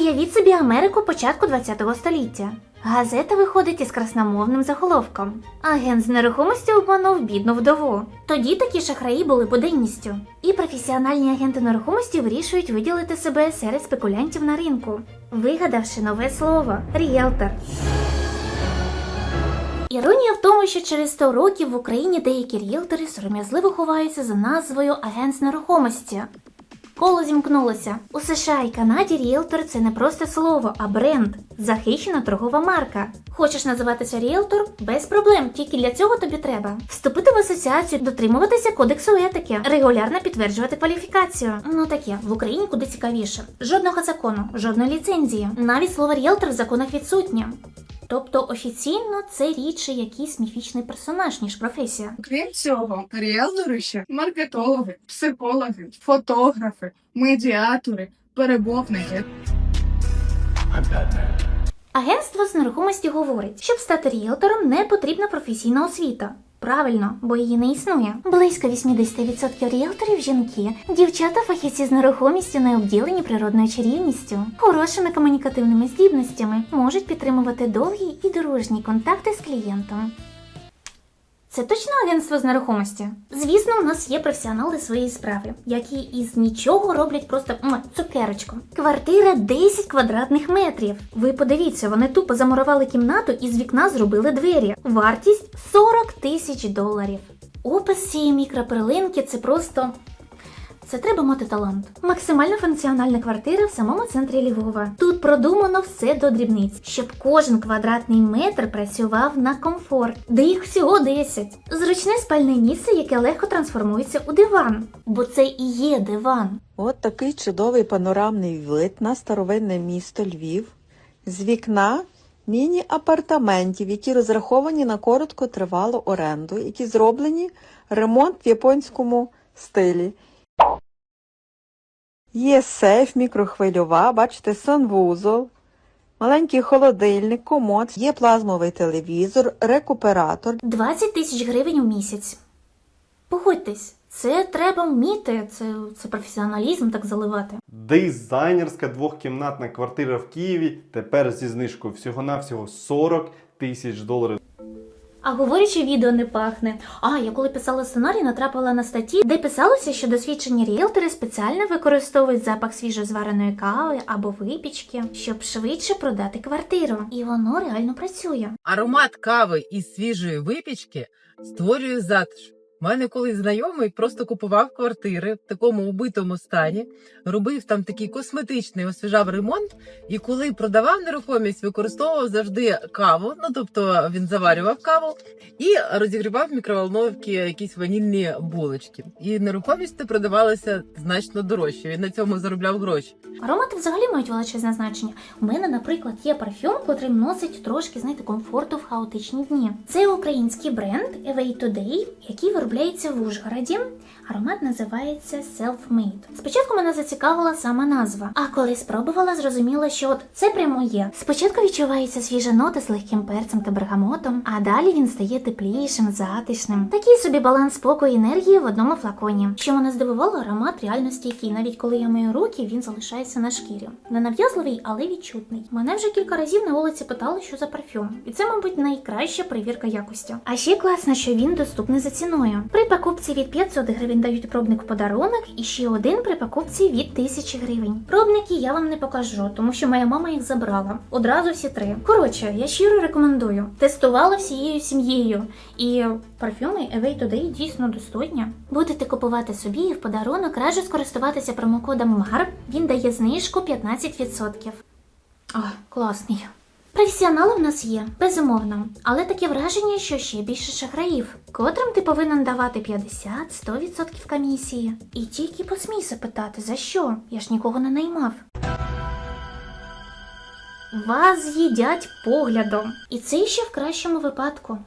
Уявіть собі Америку початку ХХ століття. Газета виходить із красномовним заголовком. Агент з нерухомості обманув бідну вдову. Тоді такі шахраї були буденністю. І професіональні агенти нерухомості вирішують виділити себе серед спекулянтів на ринку, вигадавши нове слово ріелтор. Іронія в тому, що через 100 років в Україні деякі ріелтори сором'язливо ховаються за назвою агент з нерухомості. Коло зімкнулося. У США і Канаді ріелтор це не просто слово, а бренд, захищена торгова марка. Хочеш називатися ріелтор? Без проблем, тільки для цього тобі треба вступити в асоціацію, дотримуватися кодексу етики, регулярно підтверджувати кваліфікацію. Ну таке в Україні куди цікавіше. Жодного закону, жодної ліцензії. Навіть слово ріелтор в законах відсутнє. Тобто офіційно це рідше якийсь міфічний персонаж, ніж професія. Крім цього, ріелтори ще маркетологи, психологи, фотографи, медіатори, перебовники. Агентство з нерухомості говорить, щоб стати ріелтором не потрібна професійна освіта. Правильно, бо її не існує. Близько 80% ріелторів жінки, дівчата фахівці з нерухомістю не обділені природною чарівністю, хорошими комунікативними здібностями, можуть підтримувати довгі і дружні контакти з клієнтом. Це точно агентство з нерухомості? Звісно, у нас є професіонали своєї справи, які із нічого роблять просто м, цукерочку. Квартира 10 квадратних метрів. Ви подивіться, вони тупо замурували кімнату і з вікна зробили двері. Вартість 40 тисяч доларів. Опис цієї мікроперлинки це просто. Це треба мати талант. Максимально функціональна квартира в самому центрі Львова. Тут продумано все до дрібниць, щоб кожен квадратний метр працював на комфорт, де їх всього 10. Зручне спальне місце, яке легко трансформується у диван, бо це і є диван. От такий чудовий панорамний вид на старовинне місто Львів з вікна міні-апартаментів, які розраховані на короткотривалу оренду, які зроблені ремонт в японському стилі. Є сейф, мікрохвильова, бачите, санвузол, маленький холодильник, комод, є плазмовий телевізор, рекуператор, 20 тисяч гривень в місяць. Погодьтесь, це треба вміти, це, це професіоналізм так заливати. Дизайнерська двохкімнатна квартира в Києві тепер зі знижкою всього-навсього 40 тисяч доларів. А говорячи, відео не пахне. А я коли писала сценарій, натрапила на статті, де писалося, що досвідчені ріелтори спеціально використовують запах свіжозвареної кави або випічки, щоб швидше продати квартиру. І воно реально працює. Аромат кави і свіжої випічки створює затишок. У мене колись знайомий просто купував квартири в такому убитому стані, робив там такий косметичний, освіжав ремонт, і коли продавав нерухомість, використовував завжди каву. Ну тобто він заварював каву і розігрівав в мікроволновці якісь ванільні булочки. І нерухомість продавалася значно дорожче. Він на цьому заробляв гроші. Аромати взагалі мають величезне значення. У мене, наприклад, є парфюм, котрий вносить трошки, знаєте, комфорту в хаотичні дні. Це український бренд Away Today, який виробляється в Ужгороді. Аромат називається Self-Made. Спочатку мене зацікавила сама назва, а коли спробувала, зрозуміла, що от це прямо є. Спочатку відчувається свіжа нота з легким перцем та бергамотом, а далі він стає теплішим, затишним. Такий собі баланс спокою і енергії в одному флаконі. Що мене здивувало, аромат реально стійкий. Навіть коли я мию руки, він залишається на шкірі. Ненав'язливий, але відчутний. Мене вже кілька разів на вулиці питали, що за парфюм. І це, мабуть, найкраща перевірка якості. А ще класно, що він доступний за ціною. При покупці від 500 гривень дають пробник в подарунок, і ще один при покупці від 1000 гривень. Пробники я вам не покажу, тому що моя мама їх забрала. Одразу всі три. Коротше, я щиро рекомендую. Тестувала всією сім'єю. І парфюми Away Today дійсно достойні. Будете купувати собі і в подарунок раджу скористуватися промокодом МАР. Він дає знижку 15%. О, класний. Професіонали в нас є, безумовно, але таке враження, що ще більше шахраїв, котрим ти повинен давати 50-100% комісії. І тільки посмій запитати, за що? Я ж нікого не наймав. Вас їдять поглядом. І це ще в кращому випадку.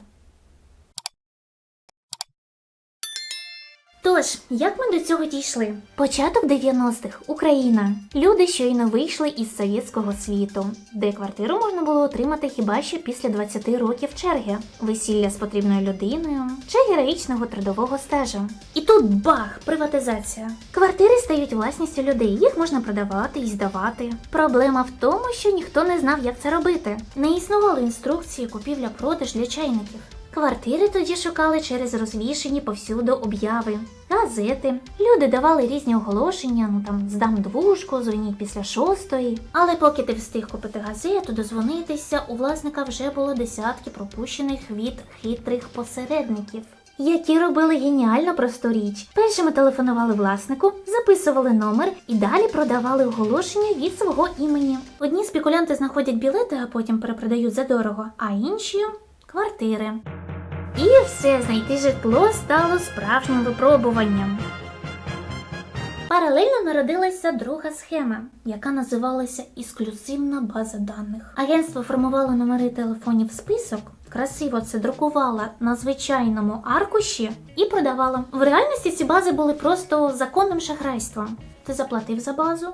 Тож, як ми до цього дійшли? Початок 90-х Україна. Люди щойно вийшли із совєтського світу, де квартиру можна було отримати хіба що після 20 років черги, весілля з потрібною людиною чи героїчного трудового стажу. І тут бах! Приватизація. Квартири стають власністю людей, їх можна продавати і здавати. Проблема в тому, що ніхто не знав, як це робити. Не існували інструкції купівля-продаж для чайників. Квартири тоді шукали через розвішені повсюду обяви, газети. Люди давали різні оголошення, ну там здам двушку, дзвоніть після шостої. Але поки ти встиг купити газету, дозвонитися, у власника вже було десятки пропущених від хитрих посередників. Які робили геніально просту річ. Першими телефонували власнику, записували номер і далі продавали оголошення від свого імені. Одні спекулянти знаходять білети, а потім перепродають задорого, а інші квартири. І все знайти житло стало справжнім випробуванням. Паралельно народилася друга схема, яка називалася Ісклюзивна база даних. Агентство формувало номери телефонів список, красиво це друкувало на звичайному аркуші і продавало. В реальності ці бази були просто законним шахрайством. Ти заплатив за базу,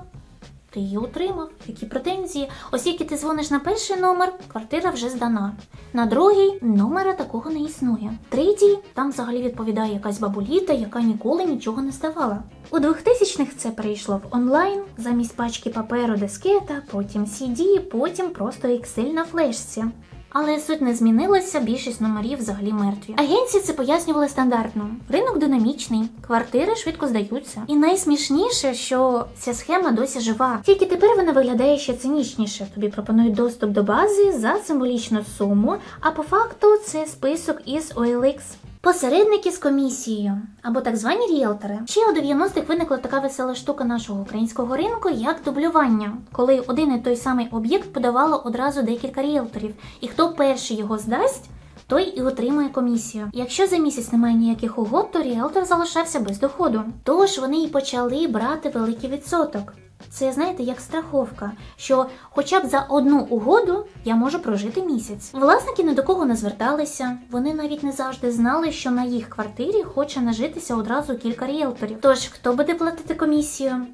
ти її отримав. Які претензії? Оскільки ти дзвониш на перший номер, квартира вже здана. На другий номера такого не існує. Третій там взагалі відповідає якась бабуліта, яка ніколи нічого не здавала. У 2000-х це перейшло в онлайн замість пачки паперу дискета, потім CD, потім просто Excel на флешці. Але суть не змінилася, більшість номерів взагалі мертві. Агенції це пояснювали стандартно. Ринок динамічний, квартири швидко здаються. І найсмішніше, що ця схема досі жива. Тільки тепер вона виглядає ще цинічніше. Тобі пропонують доступ до бази за символічну суму, а по факту це список із OLX. Посередники з комісією або так звані ріелтори. Ще у 90-х виникла така весела штука нашого українського ринку, як дублювання, коли один і той самий об'єкт подавало одразу декілька ріелторів, і хто перший його здасть. Той і отримує комісію. Якщо за місяць немає ніяких угод, то ріелтор залишався без доходу. Тож вони і почали брати великий відсоток. Це знаєте, як страховка, що хоча б за одну угоду я можу прожити місяць. Власники ні до кого не зверталися. Вони навіть не завжди знали, що на їх квартирі хоче нажитися одразу кілька ріелторів. Тож хто буде платити комісію?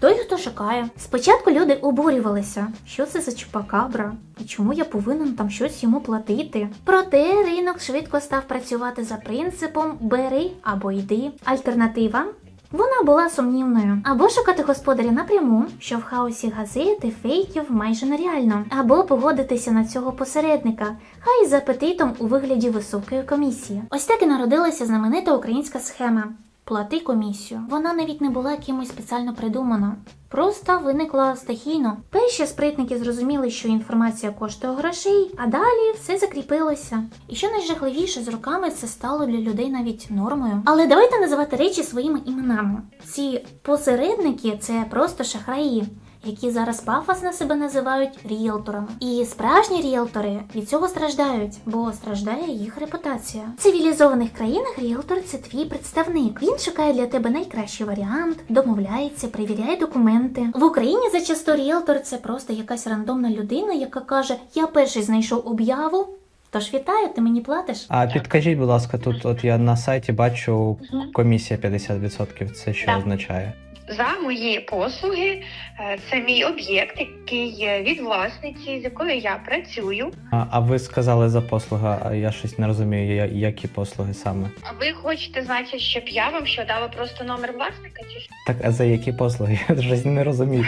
Той, хто шукає. Спочатку люди обурювалися, що це за чупакабра, і чому я повинен там щось йому платити. Проте ринок швидко став працювати за принципом бери або йди. Альтернатива вона була сумнівною. Або шукати господаря напряму, що в хаосі газети, фейків майже нереально, або погодитися на цього посередника, хай з апетитом у вигляді високої комісії. Ось так і народилася знаменита українська схема. Плати комісію. Вона навіть не була кимось спеціально придумана. Просто виникла стихійно. Перші спритники зрозуміли, що інформація коштує грошей, а далі все закріпилося. І що найжахливіше з роками це стало для людей навіть нормою. Але давайте називати речі своїми іменами. Ці посередники це просто шахраї. Які зараз пафосно себе називають ріелторами, і справжні ріелтори від цього страждають, бо страждає їх репутація. В цивілізованих країнах ріелтор це твій представник. Він шукає для тебе найкращий варіант, домовляється, перевіряє документи. В Україні зачасто ріелтор це просто якась рандомна людина, яка каже: Я перший знайшов об'яву. Тож вітаю, ти мені платиш. А підкажіть, будь ласка, тут от я на сайті бачу комісія 50%. Це що Так. означає? За мої послуги е, це мій об'єкт, який від власниці, з якою я працюю. А, а ви сказали за послуга, а я щось не розумію, я- які послуги саме. А ви хочете, значить, щоб я вам що дала просто номер власника? Чи що? Так, а за які послуги? Я щось не розумію.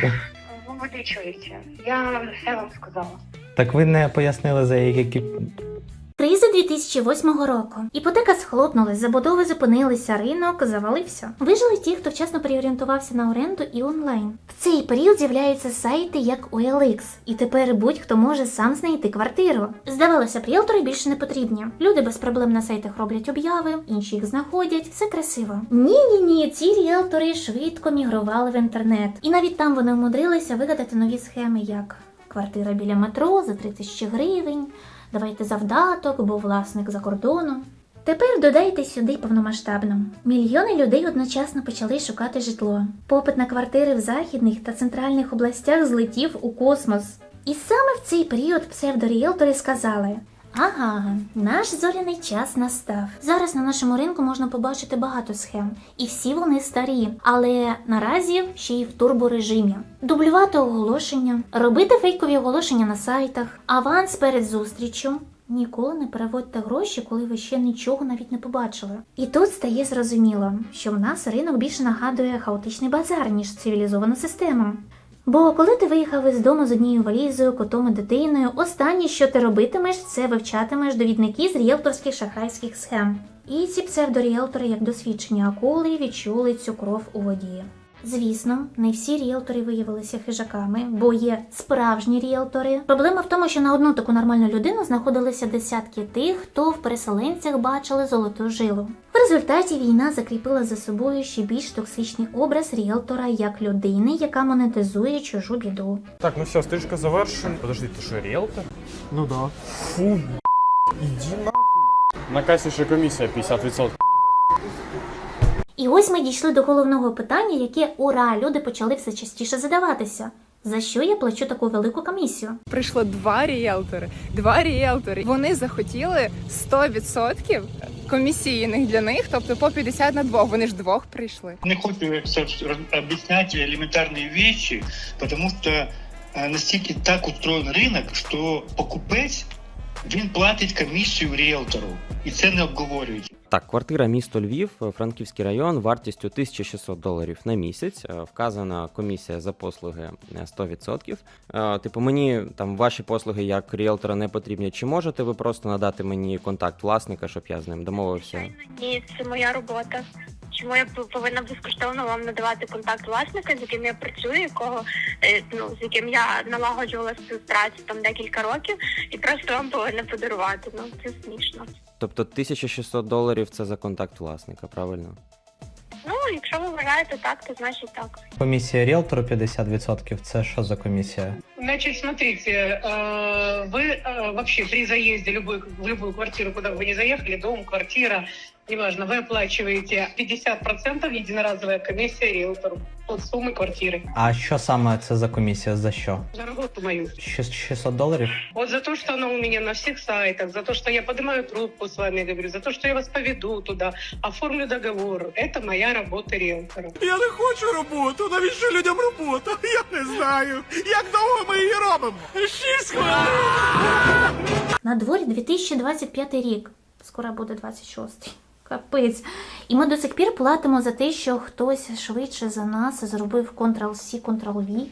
Ну, ви чуєте. Я все вам сказала. Так ви не пояснили за які. Криза 2008 року. Іпотека схлопнулась, забудови зупинилися, ринок завалився. Вижили ті, хто вчасно переорієнтувався на оренду і онлайн. В цей період з'являються сайти як OLX, і тепер будь-хто може сам знайти квартиру. Здавалося б, ріелтори більше не потрібні. Люди без проблем на сайтах роблять обяви, інші їх знаходять, все красиво. Ні, ні, ні, ці ріелтори швидко мігрували в інтернет, і навіть там вони вмудрилися вигадати нові схеми, як квартира біля метро за 3 тисячі гривень. Давайте завдаток, бо власник за кордоном. Тепер додайте сюди повномасштабно. Мільйони людей одночасно почали шукати житло. Попит на квартири в західних та центральних областях злетів у космос. І саме в цей період псевдоріелтори сказали: Ага, наш зоряний час настав. Зараз на нашому ринку можна побачити багато схем, і всі вони старі, але наразі ще й в турборежимі. Дублювати оголошення, робити фейкові оголошення на сайтах, аванс перед зустрічю. Ніколи не переводьте гроші, коли ви ще нічого навіть не побачили. І тут стає зрозуміло, що в нас ринок більше нагадує хаотичний базар, ніж цивілізовану систему. Бо коли ти виїхав із дому з однією валізою, котом і дитиною, останнє, що ти робитимеш, це вивчатимеш довідники з ріелторських шахрайських схем. І ці псевдоріелтори, як досвідчені акули, відчули цю кров у воді. Звісно, не всі ріелтори виявилися хижаками, бо є справжні ріелтори. Проблема в тому, що на одну таку нормальну людину знаходилися десятки тих, хто в переселенцях бачили золоту жилу. В результаті війна закріпила за собою ще більш токсичний образ ріелтора як людини, яка монетизує чужу біду. Так, ну все, стрижка завершена. Подожди, ты что, риэлтор? Ну да. Фу, иди нахуй. На кассе ще комісія 50%. І ось ми дійшли до головного питання, яке ура, люди почали все частіше задаватися. За що я плачу таку велику комісію? Прийшло два ріелтори. Два ріелтори. Вони захотіли 100% комісійних для них, тобто по 50 на двох. Вони ж двох прийшли. Не хочу объяснять элементарные вещи, потому что э, настільки так устроен ринок, що покупець він платить комісію риелтору, і це не обговорюється. Так, квартира місто Львів, е, Франківський район, вартістю 1600 доларів на місяць. Е, Вказана комісія за послуги е, 100%. Е, Типу, мені там ваші послуги як ріелтора не потрібні. Чи можете ви просто надати мені контакт власника, щоб я з ним домовився? Ні, це моя робота Чому я п- повинна безкоштовно вам надавати контакт власника, з яким я працюю, якого е, ну з яким я налагоджувала співпрацю там декілька років, і просто вам повинна подарувати. Ну це смішно. Тобто 1600 доларів це за контакт власника, правильно? Ну, якщо ви вважаєте так, то значить так. Комісія ріелтору 50%. Це що за комісія? Значит, смотрите, э, вы э, вообще при заезде любой, в любую квартиру, куда бы вы не заехали, дом, квартира, неважно, вы оплачиваете 50% единоразовая комиссия риэлтору от суммы квартиры. А що саме це за комісія? За що? За работу мою. Щ- 600 доларів? Вот за то, что она у меня на всех сайтах, за то, что я поднимаю трубку с вами, говорю, за то, что я вас поведу туда, оформлю договор. Это моя работа риэлтора. Я не хочу роботу. Навіщо людям робота? Я не знаю. Як довго ми її робимо? Шість На дворі 2025 рік. Скоро буде 26. Капець. І ми до сих пір платимо за те, що хтось швидше за нас зробив Ctrl-C, Ctrl-V,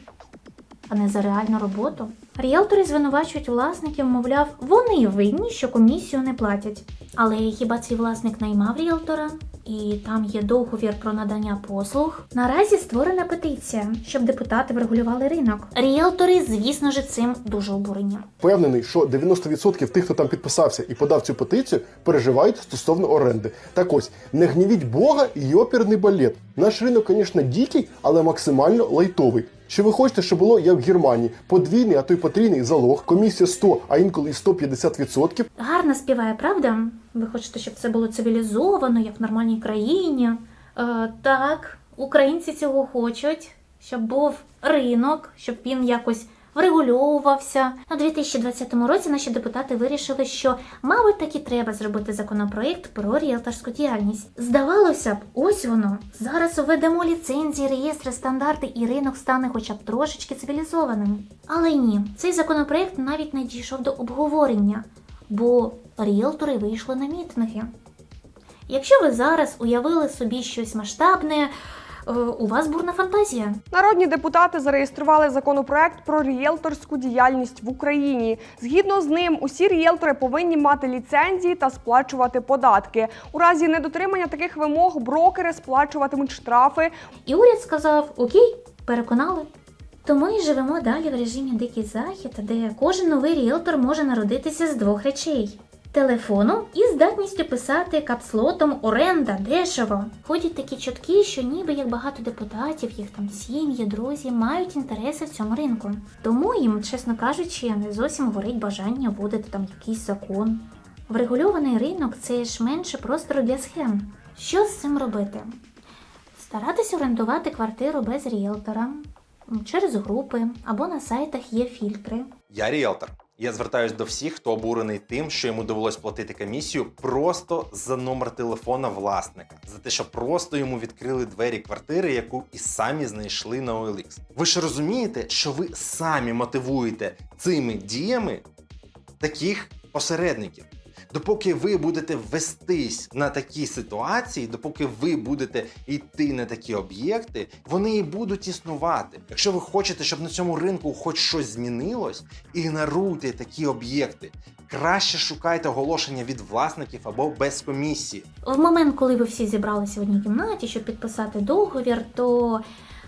а не за реальну роботу. Ріелтори звинувачують власників, мовляв, вони винні, що комісію не платять. Але хіба цей власник наймав ріелтора? І там є договір про надання послуг. Наразі створена петиція, щоб депутати врегулювали ринок. Ріелтори, звісно ж, цим дуже обурені. Впевнений, що 90% тих, хто там підписався і подав цю петицію, переживають стосовно оренди. Так ось, не гнівіть Бога і оперний балет. Наш ринок, звісно, дикий, але максимально лайтовий. Що ви хочете, щоб було як в Германії? Подвійний, а то й потрійний залог, комісія 100, а інколи і 150%. Гарно співає, правда? Ви хочете, щоб це було цивілізовано, як в нормальній країні. Е, так, українці цього хочуть, щоб був ринок, щоб він якось врегульовувався. У 2020 році наші депутати вирішили, що, мабуть, таки треба зробити законопроект про ріелторську діяльність. Здавалося б, ось воно. Зараз уведемо ліцензії, реєстри, стандарти, і ринок стане хоча б трошечки цивілізованим. Але ні, цей законопроект навіть не дійшов до обговорення бо ріелтори вийшли на мітинги. Якщо ви зараз уявили собі щось масштабне, е, у вас бурна фантазія. Народні депутати зареєстрували законопроект про ріелторську діяльність в Україні. Згідно з ним, усі ріелтори повинні мати ліцензії та сплачувати податки. У разі недотримання таких вимог брокери сплачуватимуть штрафи. І уряд сказав: Окей, переконали. То ми живемо далі в режимі Дикий Захід, де кожен новий ріелтор може народитися з двох речей: телефону і здатністю писати капслотом оренда дешево. Ходять такі чутки, що ніби як багато депутатів, їх там сім'ї, друзі, мають інтереси в цьому ринку. Тому їм, чесно кажучи, не зовсім горить бажання вводити там якийсь закон. Врегульований ринок це ж менше простору для схем. Що з цим робити? Старатися орендувати квартиру без ріелтора, через групи або на сайтах є фільтри. Я ріелтор. Я звертаюсь до всіх, хто обурений тим, що йому довелось платити комісію просто за номер телефона власника, за те, що просто йому відкрили двері квартири, яку і самі знайшли на OLX. Ви ж розумієте, що ви самі мотивуєте цими діями таких посередників. Допоки ви будете вестись на такі ситуації, допоки ви будете йти на такі об'єкти, вони і будуть існувати. Якщо ви хочете, щоб на цьому ринку хоч щось змінилось, ігноруйте такі об'єкти. Краще шукайте оголошення від власників або без комісії. В момент, коли ви всі зібралися в одній кімнаті, щоб підписати договір, то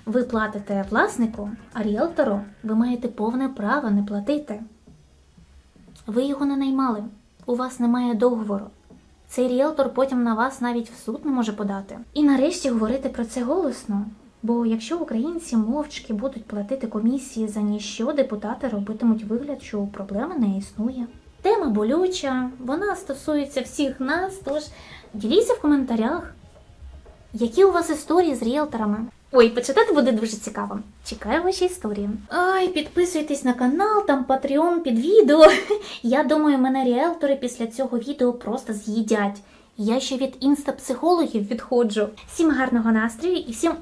ви платите власнику, а ріелтору ви маєте повне право не платити. Ви його не наймали, у вас немає договору. Цей ріелтор потім на вас навіть в суд не може подати. І нарешті говорити про це голосно. Бо якщо українці мовчки будуть платити комісії за ніщо, депутати робитимуть вигляд, що проблеми не існує. Тема болюча, вона стосується всіх нас, тож діліться в коментарях, які у вас історії з ріелторами. Ой, почитати буде дуже цікаво. Чекаю ваші історії. Ай, підписуйтесь на канал, там Patreon під відео. Я думаю, мене ріелтори після цього відео просто з'їдять. Я ще від інстапсихологів відходжу. Всім гарного настрою і всім!